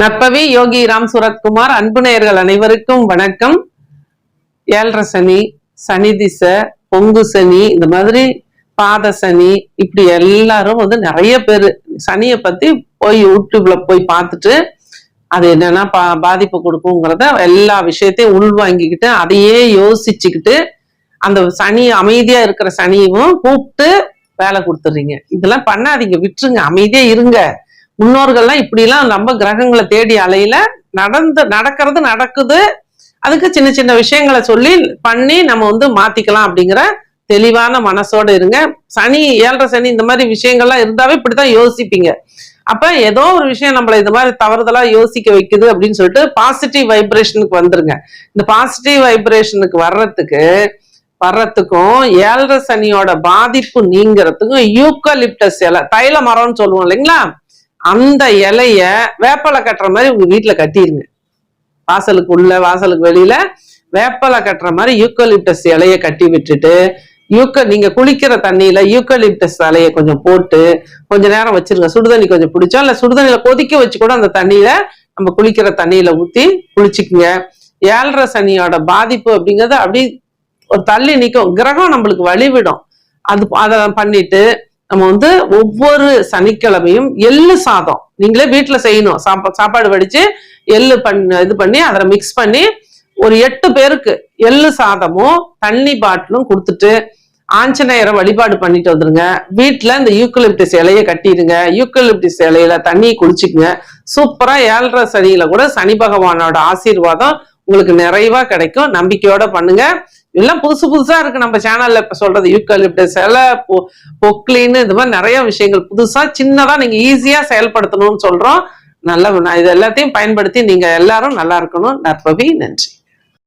நற்பவி யோகி ராம் சுரத்குமார் அன்பு நேயர்கள் அனைவருக்கும் வணக்கம். ஏழரை சனி சனி திசை பொங்கு சனி இந்த மாதிரி பாத சனி இப்படி எல்லாரும் வந்து நிறைய பேர் சனியை பத்தி போய் யூடியூப்ல போய் பார்த்துட்டு அது என்னன்னா பா பாதிப்பு கொடுக்குங்கிறத எல்லா விஷயத்தையும் உள்வாங்கிக்கிட்டு அதையே யோசிச்சுக்கிட்டு அந்த சனி அமைதியா இருக்கிற சனியும் கூப்பிட்டு வேலை கொடுத்துறீங்க. இதெல்லாம் பண்ணாதீங்க விட்டுருங்க அமைதியா இருங்க. முன்னோர்கள்லாம் இப்படிலாம் நம்ம கிரகங்களை தேடி அலையில நடந்து நடக்கிறது நடக்குது. அதுக்கு சின்ன சின்ன விஷயங்களை சொல்லி பண்ணி நம்ம வந்து மாத்திக்கலாம் அப்படிங்கிற தெளிவான மனசோட இருங்க. சனி ஏழரை சனி இந்த மாதிரி விஷயங்கள்லாம் இருந்தாவே இப்படிதான் யோசிப்பீங்க. அப்ப ஏதோ ஒரு விஷயம் நம்மள இந்த மாதிரி தவறுதலா யோசிக்க வைக்குது அப்படின்னு சொல்லிட்டு பாசிட்டிவ் வைப்ரேஷனுக்கு வந்துருங்க. இந்த பாசிட்டிவ் வைப்ரேஷனுக்கு வர்றதுக்கு வர்றதுக்கும் ஏழரை சனியோட பாதிப்பு நீங்கிறதுக்கும் யூக்கலிப்டஸ் இலை தைல மரம்னு சொல்லுவோம் இல்லைங்களா? அந்த இலைய வேப்பலை கட்டுற மாதிரி உங்க வீட்டுல கட்டிருங்க. வாசலுக்கு உள்ள வாசலுக்கு வெளியில வேப்பலை கட்டுற மாதிரி யூக்கலிப்டஸ் இலைய கட்டி விட்டுட்டு யூக்க நீங்க குளிக்கிற தண்ணியில யூக்கலிப்டஸ் இலைய கொஞ்சம் போட்டு கொஞ்ச நேரம் வச்சிருங்க. சுடுதண்ணி கொஞ்சம் பிடிச்சா இல்ல சுடுதண்ணியில கொதிக்க வச்சு கூட அந்த தண்ணியில நம்ம குளிக்கிற தண்ணியில ஊத்தி குளிச்சுக்குங்க. ஏழரை சனியோட பாதிப்பு அப்படிங்கறது அப்படி ஒரு தள்ளி நிற்கும் கிரகம் நம்மளுக்கு வழிவிடும். அது அதை பண்ணிட்டு நம்ம வந்து ஒவ்வொரு சனிக்கிழமையும் எள்ளு சாதம். நீங்களே வீட்டுல செய்யணும். சாப்பா சாப்பாடு வடிச்சு எள்ளு பண்ண இது பண்ணி அதில் மிக்ஸ் பண்ணி ஒரு எட்டு பேருக்கு எள்ளு சாதமும் தண்ணி பாட்டிலும் கொடுத்துட்டு ஆஞ்சநேயரை வழிபாடு பண்ணிட்டு வந்துருங்க. வீட்டில் இந்த யூக்கலிப்டிஸ் இலையை கட்டிடுங்க. யூக்கலிப்டிஸ் இலையில தண்ணி குடிச்சுக்குங்க. சூப்பரா ஏழரை சனியில கூட சனி பகவானோட ஆசீர்வாதம் உங்களுக்கு நிறைவா கிடைக்கும். நம்பிக்கையோட பண்ணுங்க. எல்லாம் புதுசு புதுசா இருக்கு. நம்ம சேனல்ல இப்ப சொல்றது யூக்கலிப்டஸ் இலை பொ- பொக்லின்னு இந்த மாதிரி நிறைய விஷயங்கள். புதுசா சின்னதா நீங்க ஈஸியா செயல்படுத்தணும்னு சொல்றோம். நல்ல நான் இது எல்லாத்தையும் பயன்படுத்தி நீங்க எல்லாரும் நல்லா இருக்கணும். நற்பவி நன்றி.